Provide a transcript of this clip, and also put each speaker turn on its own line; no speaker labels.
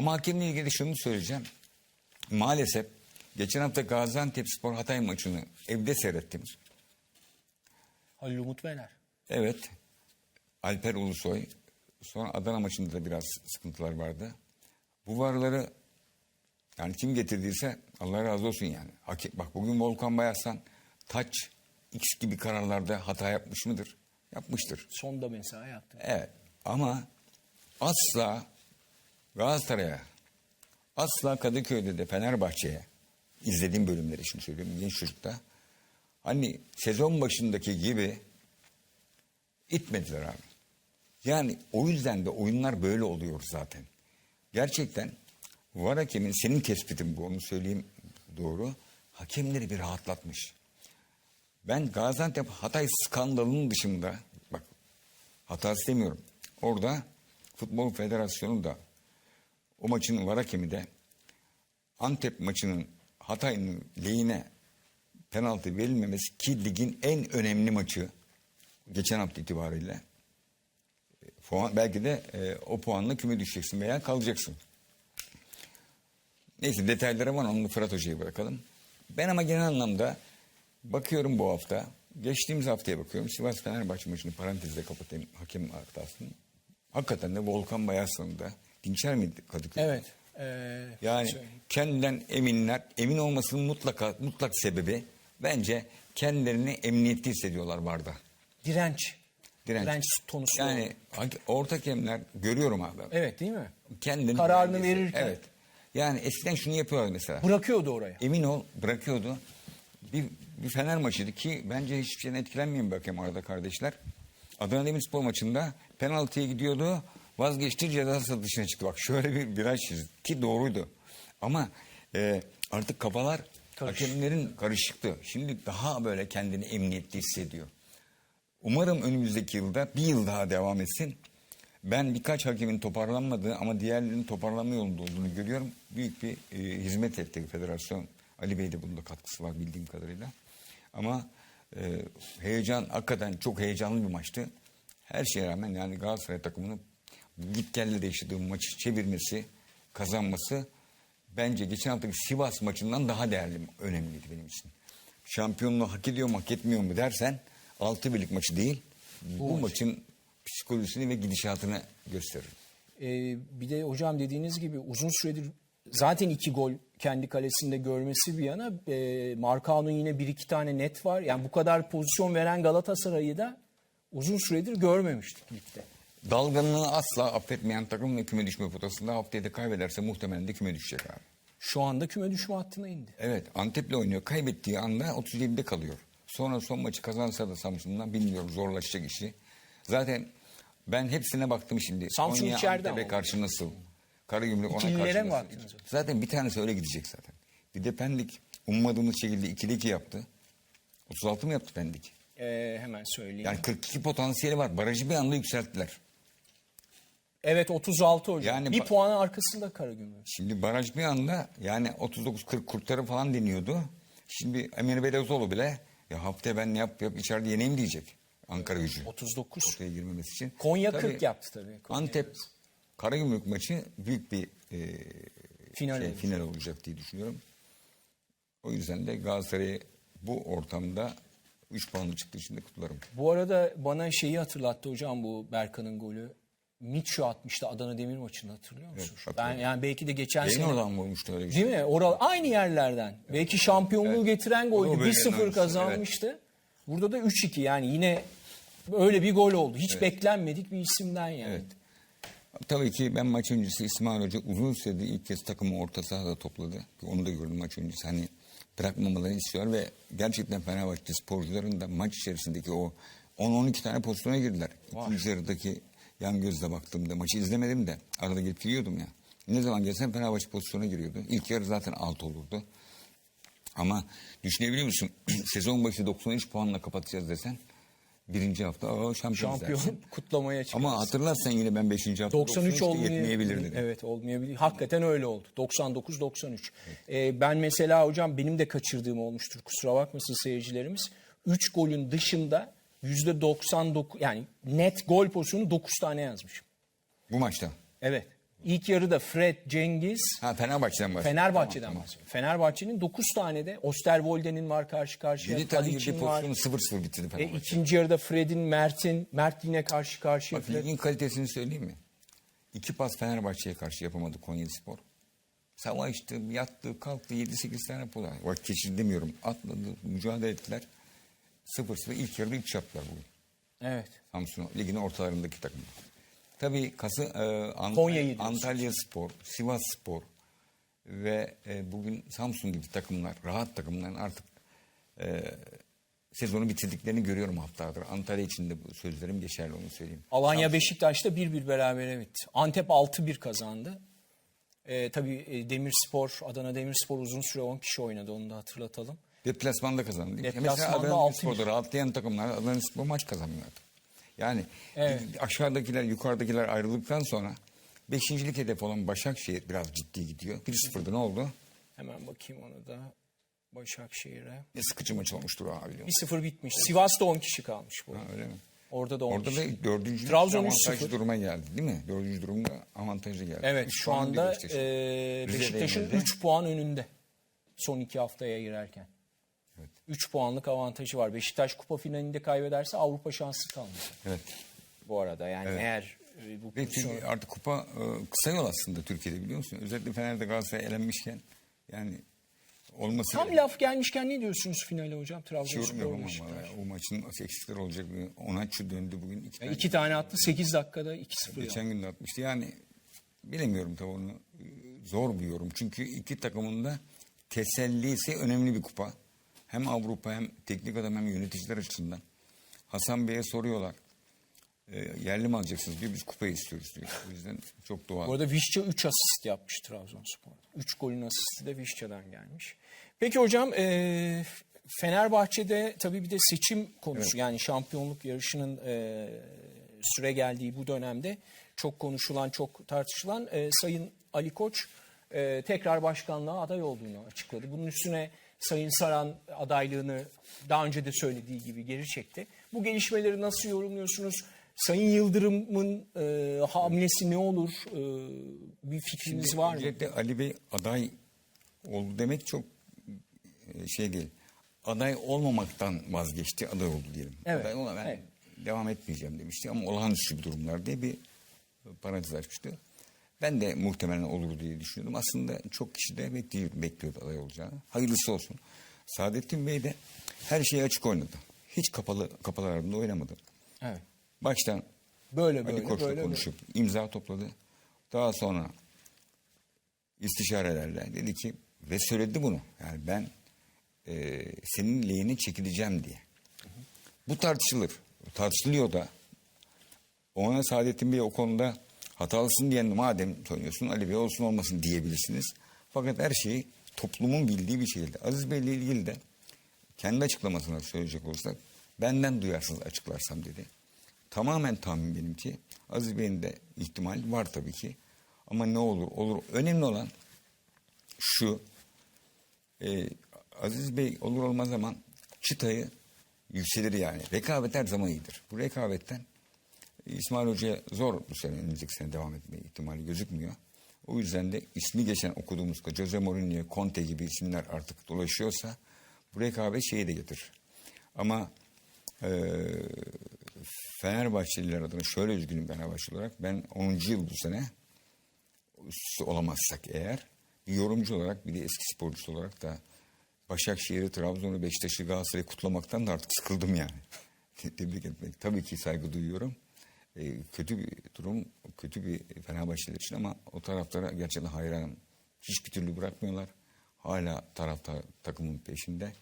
Ama hakemle ilgili şunu söyleyeceğim. Maalesef geçen hafta Gaziantep Spor Hatay maçını evde seyrettim.
Halil Umut Bener.
Evet. Alper Ulusoy. Sonra Adana maçında da biraz sıkıntılar vardı. Bu varları yani kim getirdiyse Allah razı olsun yani. Hak- Bak bugün Volkan Bayaslan taç X gibi kararlarda hata yapmış mıdır? Yapmıştır.
Sonda mesela yaptı.
Evet ama asla Galatasaray'a asla Kadıköy'de de Fenerbahçe'ye izlediğim bölümleri şimdi söylüyorum genç çocukta hani sezon başındaki gibi itmediler abi. Yani o yüzden de oyunlar böyle oluyor zaten. Gerçekten var hakemin senin tespitin bu onu söyleyeyim doğru. Hakemleri bir rahatlatmış. Ben Gaziantep Hatay skandalının dışında bak hatası demiyorum. Orada Futbol Federasyonu da o maçın var hakemi de Antep maçının Hatay'ın lehine penaltı verilmemesi ki ligin en önemli maçı geçen hafta itibariyle E, puan, belki de e, o puanla küme düşeceksin veya kalacaksın. Neyse detaylara var onu Fırat Hoca'ya bırakalım. Ben ama genel anlamda bakıyorum bu hafta. Geçtiğimiz haftaya bakıyorum. Sivas Fenerbahçe maçını parantezle kapatayım hakem hatasını. Hakikaten de Volkan Bayaslan'ı da Dinçer miydi Kadıköy?
Evet. Ee,
Yani
söyleyeyim.
kendinden eminler, emin olmasının mutlaka mutlak sebebi bence kendilerini emniyetli hissediyorlar barda.
direnç.
Direnç.
Direnç tonusu.
Yani orta hakemler görüyorum abi.
Evet değil mi?
Kendini
Kararını verirken.
Evet. Yani eskiden şunu yapıyorlar mesela.
Bırakıyordu oraya.
Emin ol bırakıyordu. Bir, bir Fener maçıydı ki bence hiçbir şeyden etkilenmeyen bir hakem arada kardeşler. Adana Demirspor maçında penaltıya gidiyordu. Vazgeçti ceza sahası dışına çıktı. Bak şöyle bir viraj çizdi ki doğruydu. Ama e, artık kafalar
Karış.
hakemlerin karışıktı. Şimdi daha böyle kendini emniyetli hissediyor. Umarım önümüzdeki yılda bir yıl daha devam etsin. Ben birkaç hakemin toparlanmadığı ama diğerlerinin toparlanma yolunda olduğunu görüyorum. Büyük bir e, hizmet etti federasyon. Ali Bey de bunda katkısı var bildiğim kadarıyla. Ama e, heyecan hakikaten çok heyecanlı bir maçtı. Her şeye rağmen yani Galatasaray takımının git gelle de yaşadığı maçı çevirmesi, kazanması bence geçen haftaki Sivas maçından daha değerli, önemliydi benim için. Şampiyonluğu hak ediyor mu hak etmiyor mu dersen 6 birlik maçı değil bu, maçın psikolojisini ve gidişatını gösterir.
Ee, bir de hocam dediğiniz gibi uzun süredir zaten iki gol kendi kalesinde görmesi bir yana e, Markao'nun yine bir iki tane net var. Yani bu kadar pozisyon veren Galatasaray'ı da uzun süredir görmemiştik ligde.
Dalgınlığı asla affetmeyen takım ve küme düşme potasında haftaya da kaybederse muhtemelen de küme düşecek abi.
Şu anda küme düşme hattına indi.
Evet Antep'le oynuyor. Kaybettiği anda 37'de kalıyor. Sonra son maçı kazansa da Samsun'dan bilmiyorum zorlaşacak işi. Zaten ben hepsine baktım şimdi.
Samsun
Konya
içeride
Antep'e karşı nasıl? Karagümrük ona karşı
mi
nasıl?
baktınız?
Zaten bir tanesi öyle gidecek zaten. Bir de Pendik ummadığımız şekilde 2'de 2 yaptı. 36 mı yaptı Pendik?
Ee, hemen söyleyeyim.
Yani 42 potansiyeli var. Barajı bir anda yükselttiler.
Evet 36 hocam.
Yani
bir
ba-
puanın arkasında Karagümrük.
Şimdi baraj bir anda yani 39-40 kurtları falan deniyordu. Şimdi Emir Belezoğlu bile ya haftaya ben ne yap yap içeride yeneyim diyecek. Ankara gücü.
39.
Ortaya girmemesi için.
Konya
Tabii
40 yaptı tabii. Konya
Antep. Karagümrük maçı büyük bir e,
Final
şey,
olacak.
final olacak diye düşünüyorum. O yüzden de Galatasaray'ı bu ortamda 3 puanlı çıktığı için de kutlarım.
Bu arada bana şeyi hatırlattı hocam bu Berkan'ın golü. Mitchell atmıştı Adana Demir maçını hatırlıyor musun?
Evet,
ben yani belki de geçen
Benim
sene
oradan vurmuştu öyle bir şey.
değil mi? Oral aynı yerlerden. Belki şampiyonluğu getiren
O
goldü.
böyle
1-0
oynamıştı,
kazanmıştı. Burada da 3-2 yani yine öyle bir gol oldu. Hiç beklenmedik bir isimden yani.
Evet. Tabii ki ben maç öncesi İsmail Hoca uzun süredir ilk kez takımı orta sahada topladı. Onu da gördüm maç öncesi. Hani bırakmamalarını istiyor ve gerçekten Fenerbahçe sporcuların da maç içerisindeki o 10-12 tane pozisyona girdiler. İkinci yarıdaki yan gözle baktığımda maçı izlemedim de arada gelip giriyordum ya. Ne zaman gelsem Fenerbahçe pozisyona giriyordu. İlk yarı zaten alt olurdu. Ama düşünebiliyor musun? Sezon başı 93 puanla kapatacağız desen birinci hafta o şampiyon,
Şampiyon
dersin.
kutlamaya çıktı.
Ama hatırlarsan yine ben 5. hafta
93 olmayabilir.
dedim.
Evet olmayabilir. Hakikaten öyle oldu. 99-93. Ee, ben mesela hocam benim de kaçırdığım olmuştur. Kusura bakmasın seyircilerimiz. 3 golün dışında %99 yani net gol pozisyonu 9 tane yazmışım.
Bu maçta.
Evet. İlk yarıda Fred, Cengiz,
Ha Fenerbahçe'den bahsediyorum.
Fenerbahçe'den
Tamam,
bahsediyorum. Fenerbahçe'nin 9 tane de Osterwolde'nin var karşı karşıya.
Yedi tane
Tadic'in
girdiği pozisyonu 0-0 bitirdi
E,
Fenerbahçe.
ikinci yarıda Fred'in, Mert'in, Mert yine karşı karşıya.
Bak
Fred-
ligin kalitesini söyleyeyim mi? İki pas Fenerbahçe'ye karşı yapamadı Konyaspor. Savaştı, yattı, kalktı 7-8 tane pola. Bak geçirdi demiyorum. Atladı, mücadele ettiler. 0-0 ilk yarıda 3 yaptılar bugün.
Evet.
Samsun ligin ortalarındaki takım. Tabii Kası, e, Ant-
Konya'yı.
Antalya Spor, Sivas Spor ve e, bugün Samsun gibi takımlar, rahat takımların artık e, sezonu bitirdiklerini görüyorum haftalardır. Antalya için de bu sözlerim geçerli onu söyleyeyim.
Alanya Beşiktaş'ta 1-1 berabere bitti. Antep 6-1 kazandı. Ee, tabii e, Demirspor, Adana Demirspor uzun süre 10 kişi oynadı onu da hatırlatalım.
Deplasmanda kazandı.
Deplasmanda
Mesela Adana Spor'da rahatlayan takımlar Adana Spor maç kazanmıyor artık. Yani
Evet.
aşağıdakiler yukarıdakiler ayrıldıktan sonra beşincilik hedef olan Başakşehir biraz ciddi gidiyor. 1-0'da ne oldu?
Hemen bakayım onu da. Başakşehir'e.
Ne sıkıcı maç olmuştur o abi biliyor musun?
1-0 bitmiş. Sivas'ta 10 kişi kalmış bu.
Ha, öyle mi?
Orada da 10
Orada
kişi.
da dördüncü
Trabzon
avantajlı
3-0.
duruma geldi değil mi? Dördüncü durumda avantajlı geldi.
Evet
Üç
şu anda
Beşiktaş'ın.
e, Beşiktaş'ın
yenildi.
3 puan önünde. Son iki haftaya girerken.
Evet.
3 puanlık avantajı var. Beşiktaş kupa finalinde kaybederse Avrupa şansı kalmıyor.
Evet.
Bu arada yani eğer e, bu
Ve
pozisyon...
artık kupa e, kısa yol aslında Türkiye'de biliyor musun? Özellikle Fener'de Galatasaray elenmişken yani olması
Tam laf gelmişken ne diyorsunuz finale hocam? Trabzonspor
yapamam
Beşiktaş.
o maçın eksikleri olacak. Onaçu döndü bugün. iki tane.
İki tane attı 8 dakikada 2-0 yaptı.
Geçen gün de atmıştı. Yani bilemiyorum tabii onu. Zor bir yorum. Çünkü iki takımın da tesellisi önemli bir kupa. Hem Avrupa hem teknik adam hem yöneticiler açısından. Hasan Bey'e soruyorlar. E, yerli mi alacaksınız diyor. Biz kupayı istiyoruz diyor. O yüzden çok doğal.
Bu arada Vişça 3 asist yapmış Trabzonspor. 3 golün asisti de Vişça'dan gelmiş. Peki hocam e, Fenerbahçe'de tabii bir de seçim konusu yani şampiyonluk yarışının e, süre geldiği bu dönemde çok konuşulan, çok tartışılan e, Sayın Ali Koç e, tekrar başkanlığa aday olduğunu açıkladı. Bunun üstüne Sayın Saran adaylığını daha önce de söylediği gibi geri çekti. Bu gelişmeleri nasıl yorumluyorsunuz? Sayın Yıldırım'ın e, hamlesi ne olur? E, bir fikriniz var mı?
Öncelikle Ali Bey aday oldu demek çok e, şey değil. Aday olmamaktan vazgeçti, aday oldu diyelim.
Evet,
Aday ben
evet.
devam etmeyeceğim demişti ama olağanüstü bir durumlar diye bir parantez açmıştı. Ben de muhtemelen olur diye düşünüyordum. Aslında çok kişi de bekliyor, bekliyordu aday olacağını. Hayırlısı olsun. Saadettin Bey de her şeyi açık oynadı. Hiç kapalı kapılar ardında oynamadı.
Evet.
Baştan
Böyle
Ali
böyle
Koç'la
böyle.
konuşup imza topladı. Daha sonra istişarelerle dedi ki ve söyledi bunu. Yani ben e, senin lehine çekileceğim diye. Bu tartışılır. Tartışılıyor da. Ona Saadettin Bey o konuda hatalısın diyen madem söylüyorsun Ali Bey olsun olmasın diyebilirsiniz. Fakat her şeyi toplumun bildiği bir şekilde. Aziz Bey ile ilgili de kendi açıklamasına söyleyecek olursak benden duyarsız açıklarsam dedi. Tamamen tahmin benimki. Aziz Bey'in de ihtimal var tabii ki. Ama ne olur olur. Önemli olan şu. e, Aziz Bey olur olmaz zaman çıtayı yükselir yani. Rekabet her zaman iyidir. Bu rekabetten İsmail Hoca'ya zor bu sene önümüzdeki sene devam etme ihtimali gözükmüyor. O yüzden de ismi geçen okuduğumuz Jose Mourinho, Conte gibi isimler artık dolaşıyorsa bu rekabet şeyi de getirir. Ama eee Fenerbahçeliler adına şöyle üzgünüm Fenerbahçe olarak. Ben 10. yıl bu sene olamazsak eğer bir yorumcu olarak bir de eski sporcusu olarak da Başakşehir'i, Trabzon'u, Beşiktaş'ı, Galatasaray'ı kutlamaktan da artık sıkıldım yani. Tebrik etmek. Tabii ki saygı duyuyorum. Ee, kötü bir durum, kötü bir Fenerbahçeler için ama o taraflara gerçekten hayranım. Hiçbir türlü bırakmıyorlar. Hala taraftar takımın peşinde.